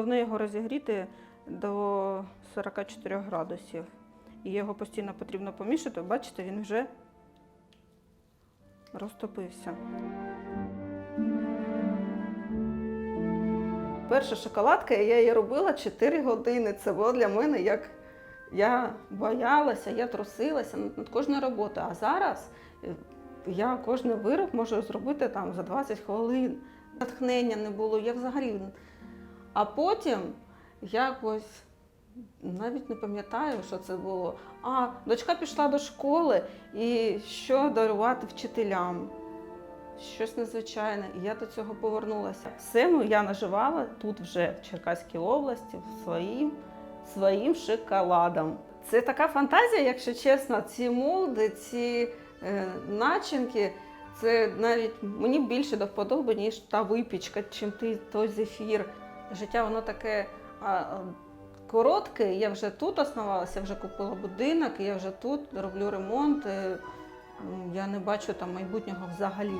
Головне його розігріти до 44 градусів. І його постійно потрібно помішати. Бачите, він вже розтопився. Перша шоколадка, я її робила 4 години. Це було для мене як я боялася, я трусилася над над кожною роботою. А зараз я кожний вироб можу зробити там за 20 хвилин. Натхнення не було, я взагалі. А потім якось навіть не пам'ятаю, що це було. А, дочка пішла до школи і що дарувати вчителям. Щось незвичайне, і я до цього повернулася. Все ну, я наживала тут вже в Черкаській області своїм, своїм шоколадом. Це така фантазія, якщо чесно, ці молди, ці е, начинки, це навіть мені більше до вподоби, ніж та випічка, чим ти той зефір. Життя воно таке а, а, коротке. Я вже тут основалася, вже купила будинок, я вже тут роблю ремонт. е, Я не бачу там майбутнього взагалі.